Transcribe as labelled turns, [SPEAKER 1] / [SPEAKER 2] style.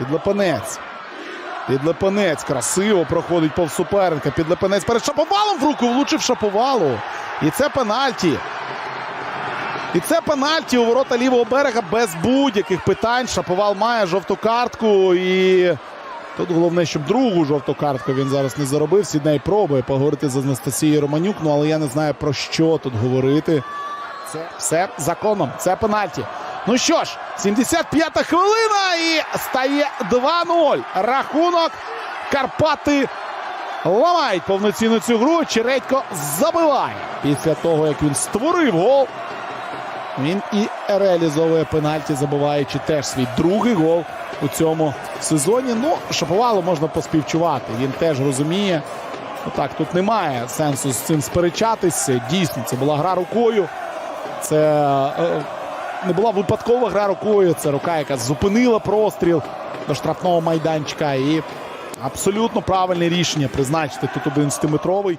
[SPEAKER 1] Підлепенець. Підлепенець красиво проходить повз суперника. Підлепенець перед шаповалом в руку влучив шаповалу. І це пенальті. І це пенальті у ворота лівого берега без будь-яких питань. Шаповал має жовту картку. І тут головне, щоб другу жовту картку він зараз не заробив. Сідней пробує поговорити з Анастасією Романюк. Ну але я не знаю про що тут говорити. Це все законом. Це пенальті. Ну що ж, 75-та хвилина і стає 2-0. Рахунок Карпати ламають повноцінну цю гру. Чередько забиває. Після того, як він створив гол. Він і реалізовує пенальті, забиваючи теж свій другий гол у цьому сезоні. Ну, Шаповалу можна поспівчувати. Він теж розуміє. Ну так, тут немає сенсу з цим сперечатися. Дійсно, це була гра рукою. Це е, не була випадкова гра рукою. Це рука, яка зупинила простріл до штрафного майданчика. І абсолютно правильне рішення призначити тут 11-метровий.